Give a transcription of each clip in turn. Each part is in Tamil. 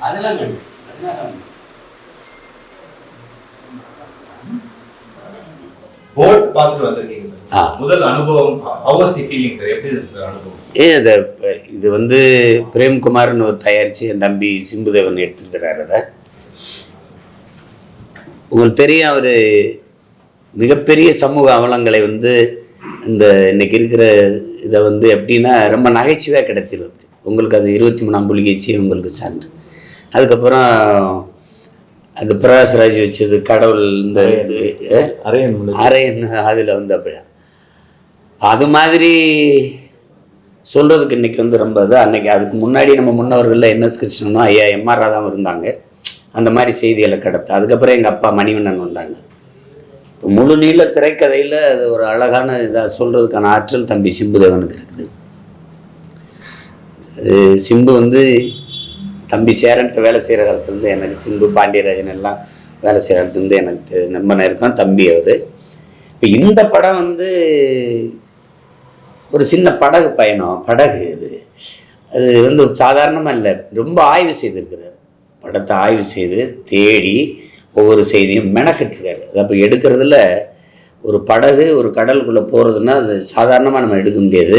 அதெல்லாம் கண்டு அதெல்லாம் கண்டு போட் பார்த்துட்டு வந்திருக்கீங்க ஆ. சார் முதல் அனுபவம் how was the feeling sir எப்படி இருந்துச்சு சார் அனுபவம்? ஏ இந்த இது வந்து பிரேம்குமார்னு ஒரு தயாரித்து என் தம்பி சிம்புதேவன் எடுத்துருக்கிறார் அதை. உங்களுக்கு தெரியும் அவர் மிகப்பெரிய சமூக அவலங்களை வந்து இந்த இன்னைக்கு இருக்கிற இதை வந்து எப்படின்னா ரொம்ப நகைச்சுவையாக கிடைத்திடும் உங்களுக்கு அது இருபத்தி மூணாம் புலிகேச்சி உங்களுக்கு சான்று. அதுக்கப்புறம் அந்த பிரகாஷ்ராஜ் வச்சது கடவுள் இந்த இது, அரையன் அதில் வந்து அப்படி. அது மாதிரி சொல்கிறதுக்கு இன்றைக்கி வந்து ரொம்ப இது அன்னைக்கு அதுக்கு முன்னாடி நம்ம முன்னவர்களில் என்எஸ் கிருஷ்ணனும் ஐயா எம்ஆர் ராதாவும் இருந்தாங்க. அந்த மாதிரி செய்திகளை கடத்த. அதுக்கப்புறம் எங்கள் அப்பா மணிவண்ணன் வந்தாங்க. முழு நீள திரைக்கதையில் அது ஒரு அழகான இதாக சொல்கிறதுக்கான ஆற்றல் தம்பி சிம்புதேவனுக்கு இருக்குது. அது சிம்பு வந்து தம்பி சேரன்ட்ட வேலை செய்கிற காலத்துலேருந்து எனக்கு சிம்பு பாண்டியராஜன் எல்லாம் வேலை செய்கிற காலத்துலேருந்து எனக்கு தெ- நம்பன இருக்கும் தம்பி அவர். இப்போ இந்த படம் வந்து ஒரு சின்ன படகு பயணம். படகு இது. அது வந்து சாதாரணமாக இல்லை. ரொம்ப ஆய்வு செய்திருக்கிறார். படத்தை ஆய்வு செய்து தேடி ஒவ்வொரு செய்தியும் மெனக்கிட்டுருக்காரு. அது அப்போ எடுக்கிறதுல ஒரு படகு ஒரு கடலுக்குள்ளே போகிறதுன்னா அது சாதாரணமாக நம்ம எடுக்க முடியாது.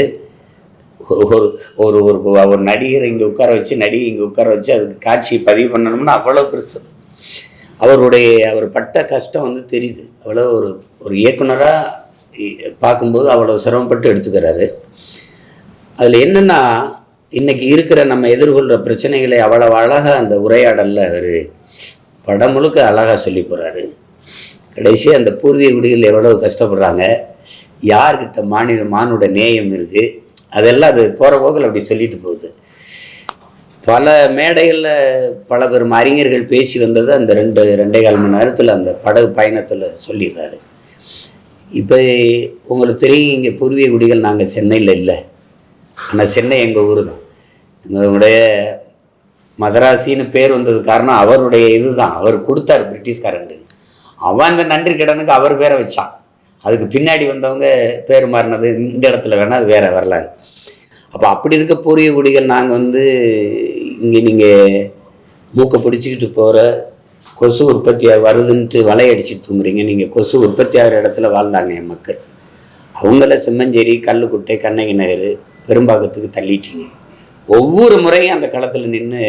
ஒரு ஒரு ஒரு ஒரு நடிகரை இங்கே உட்கார வச்சு நடிகை இங்கே உட்கார வச்சு அதுக்கு காட்சி பதிவு பண்ணணும்னா அவ்வளோ பெருசு. அவருடைய அவர் பட்ட கஷ்டம் வந்து தெரியுது. அவ்வளோ ஒரு ஒரு இயக்குனராக பார்க்கும்போது அவ்வளோ சிரமப்பட்டு எடுத்துக்கிறாரு. அதில் என்னென்னா இன்றைக்கி இருக்கிற நம்ம எதிர்கொள்கிற பிரச்சனைகளை அவ்வளோ அழகாக அந்த உரையாடலில் அவர் படம் முழுக்க அழகாக சொல்லி போகிறாரு கடைசியாக அந்த பூர்வீக குடிகள் எவ்வளோ கஷ்டப்படுறாங்க யார்கிட்ட மாநில மானோட நேயம் இருக்குது அதெல்லாம் அது போகிற போக்கில் அப்படி சொல்லிட்டு போகுது. பல மேடைகளில் பல பெரும் அறிஞர்கள் பேசி வந்தது அந்த ரெண்டு ரெண்டே கால் மணி நேரத்தில் அந்த படகு பயணத்தில் சொல்லிடுறாரு. இப்போ உங்களுக்கு தெரியும் இங்கே பூர்வீக குடிகள் நாங்கள் சென்னையில் இல்லை. ஆனால் சென்னை எங்கள் ஊர் தான் எங்களுடைய மதராசின்னு பேர் வந்தது காரணம் அவருடைய இதுதான். அவர் கொடுத்தார் பிரிட்டிஷ்காரங்களுக்கு அவன் அந்த நன்றி கடனுக்கு அவர் பேரை வச்சான். அதுக்கு பின்னாடி வந்தவங்க பேர் மாறினது இந்த இடத்துல வேணால் அது வேற வரலாறு. அப்போ அப்படி இருக்க பூரிய குடிகள் நாங்கள் வந்து இங்கே நீங்கள் மூக்கை பிடிச்சிக்கிட்டு போகிற கொசு உற்பத்தியாக வருதுன்ட்டு வலையடிச்சு தூங்குறீங்க. நீங்கள் கொசு உற்பத்தி ஆகிற இடத்துல வாழ்ந்தாங்க என் மக்கள். அவங்கள சிம்மஞ்சேரி கல்லுக்குட்டை கண்ணகி நகர் பெரும்பாக்கத்துக்கு தள்ளிட்டீங்க. ஒவ்வொரு முறையும் அந்த களத்தில் நின்று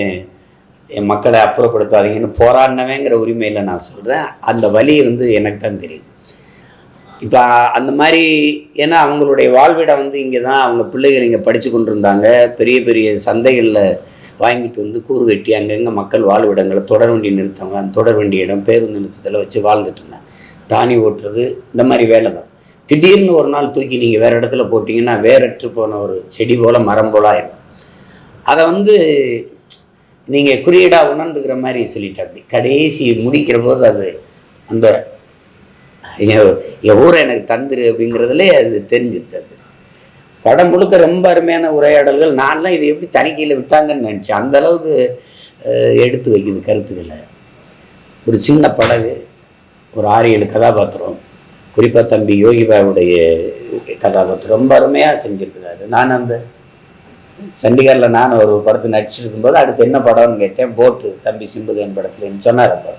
என் மக்களை அப்புறப்படுத்தாதீங்கன்னு போராடினவேங்கிற உரிமையில் நான் சொல்கிறேன் அந்த வழி வந்து எனக்கு தான் தெரியும். இப்போ அந்த மாதிரி ஏன்னா அவங்களுடைய வாழ்விடம் வந்து இங்கே தான் அவங்க பிள்ளைகள் இங்கே படித்து கொண்டு இருந்தாங்க பெரிய பெரிய சந்தைகளில் வாங்கிட்டு வந்து கூறு கட்டி அங்கங்கே மக்கள் வாழ்விடங்களை தொடர் வண்டி நிறுத்தவங்க அந்த தொடர் வண்டி இடம் பேருந்து நிறுத்தத்தில் வச்சு வாழ்ந்துட்டு இருந்தாங்க. தானி ஓட்டுறது இந்த மாதிரி வேலை தான். திடீர்னு ஒரு நாள் தூக்கி நீங்கள் வேறு இடத்துல போட்டிங்கன்னா வேறற்று போன ஒரு செடி போல் மரம் போல ஆயிடும் அதை வந்து நீங்கள் குறியீடாக உணர்ந்துக்கிற மாதிரி சொல்லிட்டாப்படி கடைசி முடிக்கிற போது அது அந்த என் என் ஊரை எனக்கு தந்துரு அப்படிங்கிறதுலே அது தெரிஞ்சுது அது. படம் முழுக்க ரொம்ப அருமையான உரையாடல்கள். நான்லாம் இது எப்படி தணிக்கையில் விட்டாங்கன்னு நினச்சேன். அந்த அளவுக்கு எடுத்து வைக்குது கருத்துக்களை. ஒரு சின்ன படகு ஒரு ஆறு ஏழு கதாபாத்திரம். குறிப்பாக தம்பி யோகிபாவுடைய கதாபாத்திரம். ரொம்ப அருமையாக செஞ்சுருக்கிறாரு. நான் அந்த சண்டிகரில் நான் ஒரு படத்தை நடிச்சிருக்கும் போது அடுத்து என்ன படம்னு கேட்டேன் போட்டு தம்பி சிம்புதேன் படத்துலன்னு சொன்னார் அப்போ.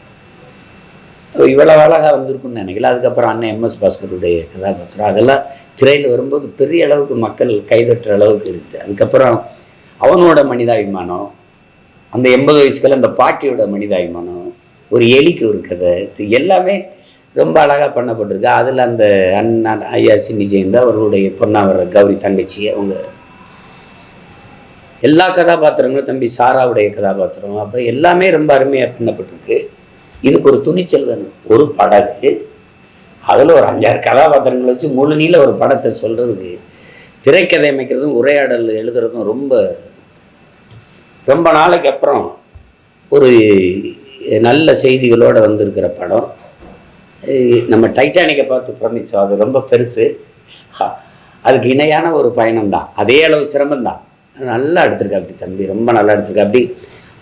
இவ்வளோ அழகாக வந்திருக்குன்னு நினைக்கல. அதுக்கப்புறம் அண்ணன் எம்எஸ் பாஸ்கருடைய கதாபாத்திரம். அதெல்லாம் திரையில் வரும்போது பெரிய அளவுக்கு மக்கள் கைதட்டுற அளவுக்கு இருக்குது அதுக்கப்புறம் அவனோட மனிதாபிமானம் அந்த எண்பது வயசுக்குள்ள அந்த பாட்டியோட மனிதாபிமானம் ஒரு எலிக்கு ஒரு கதை இது எல்லாமே ரொம்ப அழகாக பண்ணப்பட்டிருக்கு. அதில் அந்த அண்ணன் ஐயா சின்னி ஜெயந்தா அவர்களுடைய பொண்ணாவர கௌரி தங்கச்சி அவங்க எல்லா கதாபாத்திரங்களும் தம்பி சாராவுடைய கதாபாத்திரம். அப்போ எல்லாமே ரொம்ப அருமையாக பண்ணப்பட்டிருக்கு இதுக்கு ஒரு துணிச்சல் வேணும். ஒரு படகு அதில் ஒரு அஞ்சாறு கதாபாத்திரங்களை வச்சு முழு நீள ஒரு படத்தை சொல்கிறதுக்கு திரைக்கதை அமைக்கிறதும் உரையாடல் எழுதுறதும் ரொம்ப ரொம்ப நாளைக்கு அப்புறம் ஒரு நல்ல செய்திகளோடு வந்திருக்கிற படம். நம்ம டைட்டானிக்கை பார்த்து பிரமிச்சோம் அது ரொம்ப பெருசு. அதுக்கு இணையான ஒரு பயணம் தான் அதே அளவு சிரமம் தான் நல்லா எடுத்திருக்கா அப்படி தம்பி ரொம்ப நல்லா எடுத்திருக்கா. அப்படி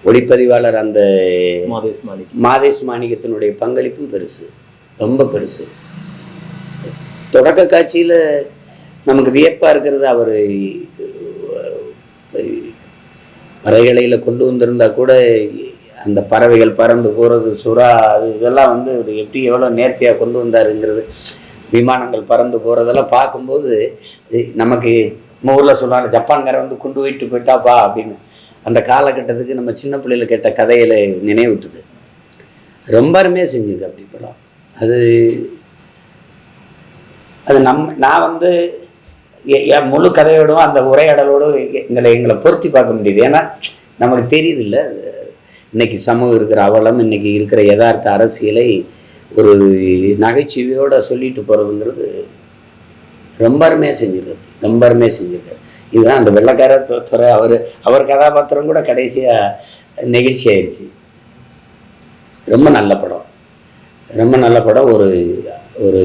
ஒளிப்பதிவாளர் அந்த மாதேஷ் மாணிக்கத்தினுடைய பங்களிப்பும் பெருசு ரொம்ப பெருசு. தொடக்க காட்சியில் நமக்கு வியப்பாக இருக்கிறது அவர் மறைகளையில் கொண்டு வந்திருந்தா கூட அந்த பறவைகள் பறந்து போகிறது சுறா அது இதெல்லாம் வந்து எப்படி எவ்வளோ நேர்த்தியாக கொண்டு வந்தாருங்கிறது விமானங்கள் பறந்து போகிறதெல்லாம் பார்க்கும்போது நமக்கு நம்ம ஊரில் சொல்லுவாங்க ஜப்பான்காரன் வந்து குண்டு போயிட்டு போயிட்டாப்பா அப்படின்னு. அந்த காலகட்டத்துக்கு நம்ம சின்ன பிள்ளையில் கேட்ட கதையில் நினைவிட்டுது. ரொம்ப அருமையாக செஞ்சுது அப்படி படம். அது அது நம்ம நான் வந்து என் முழு கதையோடும் அந்த உரையாடலோடும் எங்களை எங்களை பொருத்தி பார்க்க முடியுது. ஏன்னா நமக்கு தெரியுது இல்லை இன்றைக்கி சமூகம் இருக்கிற அவலம் இன்றைக்கி இருக்கிற யதார்த்த அரசியலை ஒரு நகைச்சுவையோடு சொல்லிட்டு போகிறதுங்கிறது ரொம்ப அருமையாக செஞ்சிருக்காரு. ரொம்ப அருமையாக செஞ்சிருக்காரு. இதுதான் அந்த வெள்ளக்கார துறை அவர் அவர் கதாபாத்திரம் கூட கடைசியாக நெகிழ்ச்சி ஆயிடுச்சு ரொம்ப நல்ல படம். ரொம்ப நல்ல படம். ஒரு ஒரு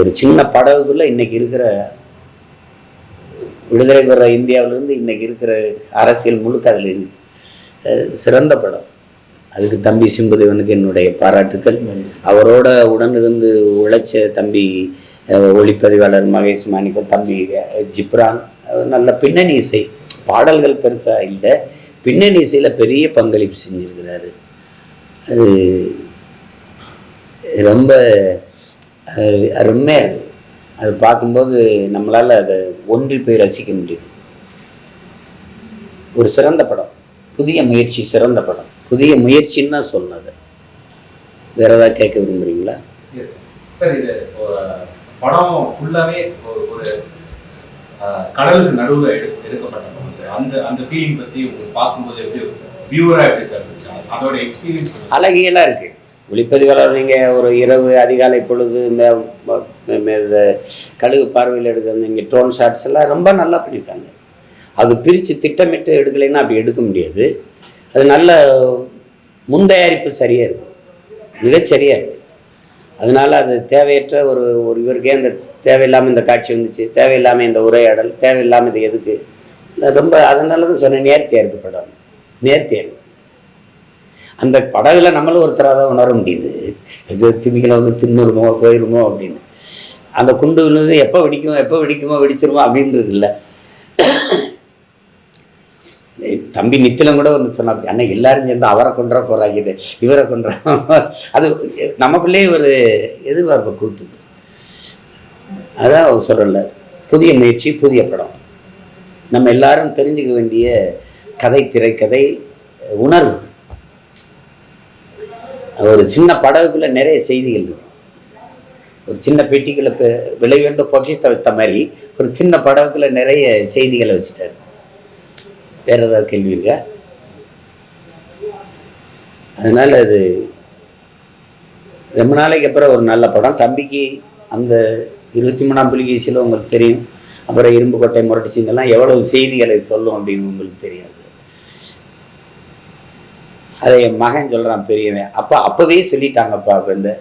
ஒரு சின்ன படகுக்குள்ளே இன்னைக்கு இருக்கிற விடுதலை பெற இந்தியாவிலேருந்து இன்னைக்கு இருக்கிற அரசியல் முழுக்க அதில் சிறந்த படம். அதுக்கு தம்பி சிம்புதேவனுக்கு என்னுடைய பாராட்டுக்கள். அவரோட உடனிருந்து உழைச்ச தம்பி ஒளிப்பதிவாளர் மகேஷ் மாணிக்க தம்பி ஜிப்ரான் நல்ல பின்னணி இசை. பாடல்கள் பெருசாக இல்லை. பின்னணி இசையில் பெரிய பங்களிப்பு செஞ்சிருக்கிறாரு. அது ரொம்ப அருமையாக இருக்குது அது பார்க்கும்போது நம்மளால் அதை ஒன்றி போய் ரசிக்க முடியுது. ஒரு சிறந்த படம். புதிய முயற்சி சிறந்த படம். புதிய முயற்சின்னு தான் சொன்னது வேறு ஏதாவது கேட்க விரும்புகிறீங்களா சார் இது படம் ஃபுல்லாவே ஒரு ஒரு கடலுக்கு நடுவில் எடு எடுக்கப்பட்ட படம் சார். அந்த அந்த ஃபீலிங் பற்றி உங்களுக்கு பார்க்கும்போது எப்படி வியூவராக எப்படி சார் இருந்துச்சு? அதோட எக்ஸ்பீரியன்ஸ் அழகியெல்லாம் இருக்குது ஒளிப்பதிவாளர் நீங்கள் ஒரு இரவு அதிகாலை பொழுது இந்த கழுகு பார்வையில் எடுக்கிறது இங்கே ட்ரோன் ஷாட்ஸ் எல்லாம் ரொம்ப நல்லா பண்ணியிருக்காங்க. அது பிரித்து திட்டமிட்டு எடுக்கலைன்னா அப்படி எடுக்க முடியாது. அது நல்ல முன்தயாரிப்பு சரியாக இருக்கும். மிகச்சரியாக இருக்கும் அதனால அது தேவையற்ற ஒரு ஒரு இவருக்கே இந்த தேவையில்லாமல் இந்த காட்சி வந்துச்சு தேவையில்லாமல் இந்த உரையாடல் தேவையில்லாமல் இது எதுக்கு? ரொம்ப அதனால தான் சொன்னேன் நேர்த்தியாக படம் நேர்த்தியாக அந்த படகுல நம்மளும் ஒருத்தராக தான் உணர முடியுது. இது திமிக்கல வந்து தின்னுருமோ போயிருமோ அப்படின்னு. அந்த குண்டு விழுந்து எப்போ வெடிக்குமோ எப்போ வெடிக்குமோ வெடிச்சிருமோ அப்படின்னு இருக்குல்ல தம்பி நித்திலம் கூட ஒன்று சொன்னா அண்ணன் எல்லாரும் சேர்ந்து அவரை கொண்டுற போறாங்க இவரை கொண்டுற அது நமக்குள்ளே ஒரு எதிர்பார்ப்பை கூட்டுது. அதான் அவர் சொல்லல புதிய முயற்சி புதிய படம். நம்ம எல்லாரும் தெரிஞ்சுக்க வேண்டிய கதை திரைக்கதை உணர்வு. ஒரு சின்ன படகுக்குள்ள நிறைய செய்திகள் இருக்கும் ஒரு சின்ன பெட்டிக்குள்ள பெ- விலை உயர்ந்த பொக்கிஷத்தை வைத்த மாதிரி ஒரு சின்ன படகுக்குள்ள நிறைய செய்திகளை வச்சுட்டாரு. வேறு ஏதாவது கேள்வி இருக்கா? அதனால் அது ரொம்ப நாளைக்கு அப்புறம் ஒரு நல்ல படம். தம்பிக்கு அந்த இருபத்தி மூணாம் புலிகேசியில் உங்களுக்கு தெரியும். அப்புறம் இரும்புக்கோட்டை முரட்டு சிங்கெல்லாம் எவ்வளவு செய்திகளை சொல்லும் அப்படின்னு உங்களுக்கு தெரியாது. அதை என் மகன் சொல்கிறான் பெரியவன். அப்போ அப்போவே சொல்லிட்டாங்கப்பா அப்போ இந்த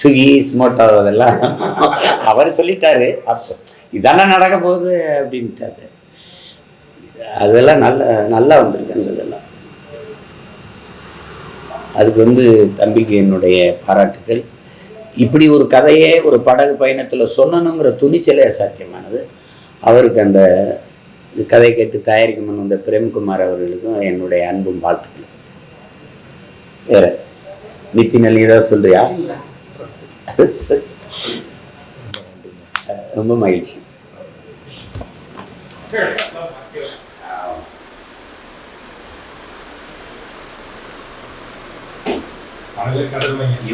சுகி ஸ்மோட்டோ அதெல்லாம். அவர் சொல்லிட்டாரு. அப்போ இதானே நடக்க போகுது அப்படின்ட்டாரு. அதெல்லாம் நல்ல நல்லா வந்திருக்கு அந்த இதெல்லாம். அதுக்கு வந்து தம்பிக்கு என்னுடைய பாராட்டுக்கள். இப்படி ஒரு கதையே ஒரு படகு பயணத்தில் சொல்லணுங்கிற துணிச்சலே அசாத்தியமானது. அவருக்கு அந்த கதை கேட்டு தயாரிக்கும் முன் வந்த பிரேம்குமார் அவர்களுக்கும் என்னுடைய அன்பும் வாழ்த்துக்கள் வேற நித்தின் நீ ஏதாவது சொல்றியா? ரொம்ப மகிழ்ச்சி.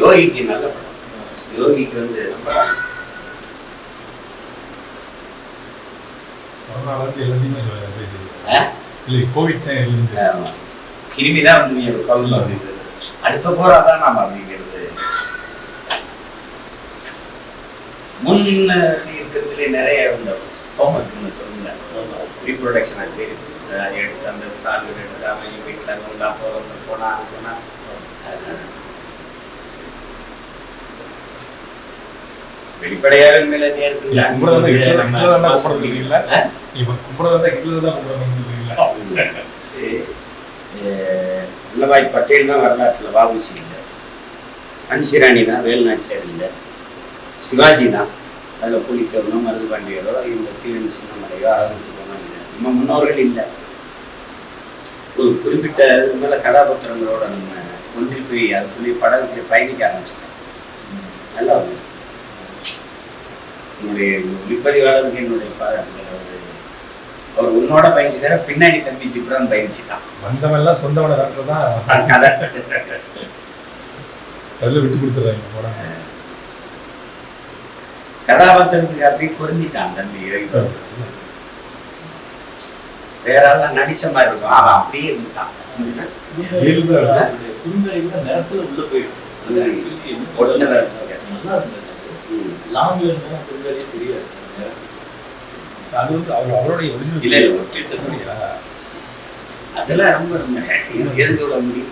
யோகிக்கு நல்ல படம் யோகிக்கு வந்து. கிருமி தான் வந்து நீங்க சொல்லணும் அப்படின்றது. அடுத்த போரா தான் நாம அப்படிங்கிறது. முன் இருக்கிறதுல நிறைய இந்த ஹோம்ஒர்க்னு சொல்லுங்க. ரீப்ரொடக்ஷன் அது தெரியுது அதை எடுத்து அந்த தாள்கள் எடுத்து அவன் வீட்டில் வந்தா போகிறவங்க போனா போனா. தான் கும்பிட முடியல வல்லபாய் பட்டேல் தான் வரலாற்றில் வாபுசி இல்லை. அன்சிராணி தான் வேலுநாச்சியார் இல்லை. சிவாஜி தான். அதில் புலிக்கவனோ மருது பாண்டியரோ இந்த தீரன் சின்னமலையோ அறநூற்றுக்கோனோ இல்லை. நம்ம முன்னோர்கள் இல்லை. ஒரு குறிப்பிட்ட இது மேலே கதாபாத்திரங்களோட நம்ம ஒன்றி போய் அதுக்குள்ளேயே படகுக்குள்ளே பயணிக்க ஆரம்பிச்சிட்டோம். நல்லா என்னுடைய ஒளிப்பதிவாளருக்கு என்னுடைய பாராட்டுகள். அவர் அவர் உன்னோட பயணிச்சுட்டார பின்னாடி தம்பி ஜிப்ரான் பயணிச்சுட்டான். வந்தவெல்லாம் சொந்தவனை அது கதை அதில் விட்டு கொடுத்துறாங்க படம். கதாபாத்திரத்துக்கு அப்படியே பொருந்திட்டான் தம்பி வேற ஆள்லாம் நடிச்ச மாதிரி இருக்கும். அவன் அப்படியே இருந்துட்டான். நேரத்துல உள்ள போயிடுச்சு. நல்லா இருந்தது. லாங்ல இருந்தா குறுந்தலையே தெரியாது. அது வந்து அவர் அவருடைய இல்ல ஒரிஜினல் இல்ல ஒட்டி அப்படியா? அதெல்லாம் ரொம்ப ரொம்ப எதுக்கு இவ்வளவு முடி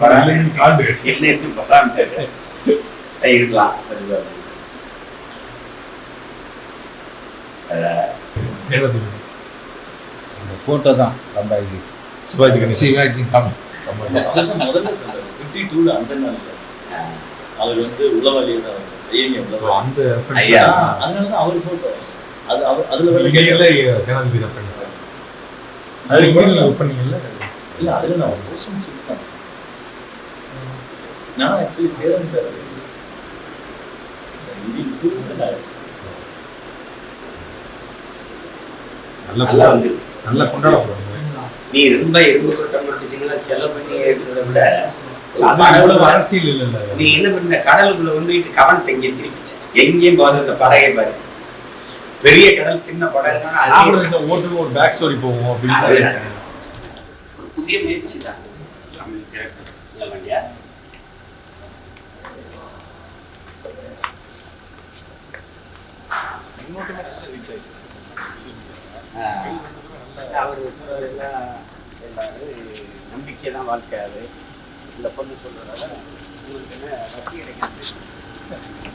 பராமரி காண்டு இல்லைன்னு பராமரி இருக்கலாம். சேலத்துக்கு அந்த ஃபோட்டோ தான் ரொம்ப இது. சிவாஜி கணேசன். சிவாஜி முதல்ல சொன்னேன் ஃபிஃப்டி டூல அந்த நாள்ல அவர் வந்து உளவாளியை தான் அந்த ஐயா. ஆ, அதனாலதான் அவர் போட்டோ அது அவர் அதுல வர சேனாதிபதி ரெஃபரன்ஸ் அது இங்கே நீங்கள் ஒர்க் பண்ணீங்கல்ல இல்ல? அதுல நான் ஒரு கொஸ்டின் சொல்லிட்டேன். நான் ஆக்சுவலி சேரன் சார் நல்லா நல்லா வந்து நல்லா கொண்டாடப்படுவாங்க. நீ ரொம்ப இரும்பு கொட்டம் கொட்டிச்சிங்களா செலவு பண்ணி எடுத்ததை விட அரசியல் இல்லைல்ல நீ என்ன பண்ண? கடலுக்குள்ள கொண்டுட்டு கவனத்தை எங்கேயும் திருப்பிட்ட. எங்கேயும் போகாத இந்த படகை பாரு. பெரிய கடல் சின்ன இந்த ஒவ்வொருத்தருக்கும் ஒரு பேக் ஸ்டோரி போவோம் அப்படின்னு புதிய முயற்சி தான். தமிழ் திரைப்படம். அவர் எல்லாரும் நம்பிக்கை தான் வாழ்க்கை அது இந்த பொண்ணு சொல்றதால உங்களுக்கு என்ன வசதி கிடைக்கிறது